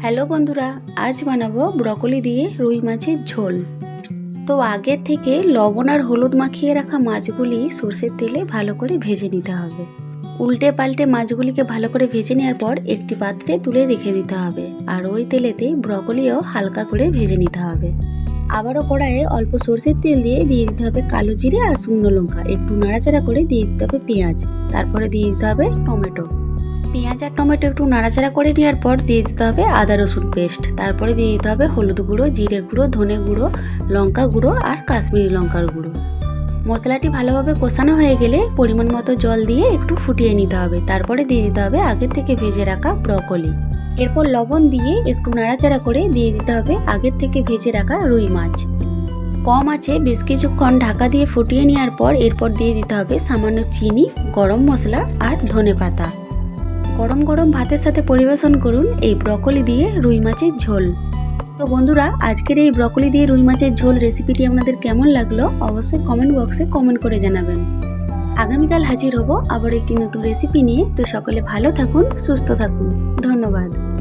Hello বন্ধুরা, আজ বানাবো ব্রকলি দিয়ে রুই মাছের ঝোল। তো আগের থেকে লবণ আর হলুদ মাখিয়ে রাখা মাছগুলি সর্ষের তেলে ভালো করে ভেজে নিতে হবে। উল্টে পাল্টে মাছগুলিকে ভালো করে ভেজে নেওয়ার পর একটি পাত্রে তুলে রেখে দিতে হবে আর ওই তেলেতেই ব্রকলিও হালকা করে ভেজে নিতে হবে। আবারও কড়াইয়ে অল্প সর্ষের তেল দিয়ে দিয়ে দিতে হবে কালো জিরে আর শুকনো লঙ্কা। একটু নাড়াচাড়া করে দিয়ে দিতে হবে পেঁয়াজ। তারপরে দিয়ে দিতে হবে টমেটো। পেঁয়াজ আর টমেটো একটু নাড়াচাড়া করে নেওয়ার পর দিয়ে দিতে হবে আদা রসুন পেস্ট। তারপরে দিয়ে দিতে হবে হলুদ গুঁড়ো, জিরে গুঁড়ো, ধনে গুঁড়ো, লঙ্কা গুঁড়ো আর কাশ্মীরি লঙ্কার গুঁড়ো। মশলাটি ভালোভাবে কষানো হয়ে গেলে পরিমাণ মতো জল দিয়ে একটু ফুটিয়ে নিতে হবে। তারপরে দিয়ে দিতে হবে আগের থেকে ভেজে রাখা ব্রকলি। এরপর লবণ দিয়ে একটু নাড়াচাড়া করে দিয়ে দিতে হবে আগের থেকে ভেজে রাখা রুই মাছ। কম আছে, বেশ কিছুক্ষণ ঢাকা দিয়ে ফুটিয়ে নেওয়ার পর এরপর দিয়ে দিতে হবে সামান্য চিনি, গরম মশলা আর ধনে পাতা। গরম গরম ভাতের সাথে পরিবেশন করুন এই ব্রকলি দিয়ে রুই মাছের ঝোল। তো বন্ধুরা, আজকের এই ব্রকলি দিয়ে রুই মাছের ঝোল রেসিপিটি আপনাদের কেমন লাগল অবশ্যই কমেন্ট বক্সে কমেন্ট করে জানাবেন। আগামীকাল হাজির হব আবার একটি নতুন রেসিপি নিয়ে। তো সকলে ভালো থাকুন, সুস্থ থাকুন। ধন্যবাদ।